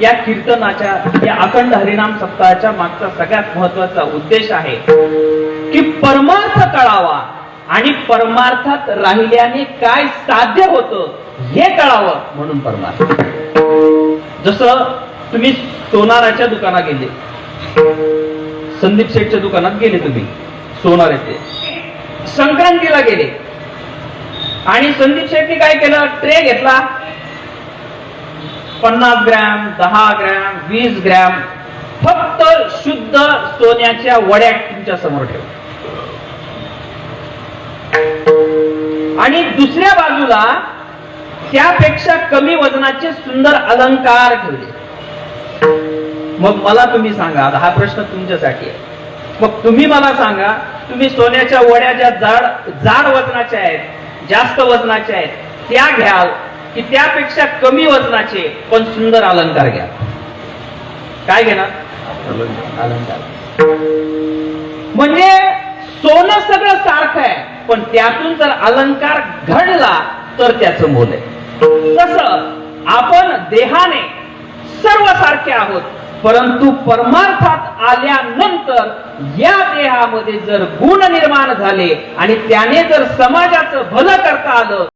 या कीर्तनाच्या या अखंड हरिनाम सप्ताहाच्या मागचा सगळ्यात महत्त्वाचा उद्देश आहे की परमार्थ कळावा आणि परमार्थात राहिल्याने काय साध्य होतं हे कळावं म्हणून परमार्थ. जसं तुम्ही सोनाराच्या दुकानात गेले. संदीप शेठच्या दुकानात गेले तुम्ही सोनार येथे. संक्रांतीला गेले. आणि संदीप शेट्टी काय केलं? ट्रे घेतला. पन्नास ग्रॅम दहा ग्रॅम वीस ग्रॅम फक्त शुद्ध सोन्याच्या वड्या तुमच्यासमोर ठेव. आणि दुसऱ्या बाजूला त्यापेक्षा कमी वजनाचे सुंदर अलंकार ठेवले. मग मला तुम्ही सांगा हा प्रश्न तुमच्यासाठी आहे. मग तुम्ही मला सांगा तुम्ही सोन्याच्या वड्या ज्या जाड जाड वजनाच्या आहेत. जास्त वजनाच्या आहेत. त्या घ्याल की त्यापेक्षा कमी वजनाचे पण सुंदर अलंकार घ्या. काय घेणार? अलंकार. म्हणजे सोनं सगळं सारखं आहे पण त्यातून जर अलंकार घडला तर त्याचं मोल आहे. तस आपण देहाने सर्व सारखे आहोत. परंतु परमार्थात आल्यानंतर या देहामध्ये जर गुण निर्माण झाले आणि त्याने जर समाजाचं भलं करता आलं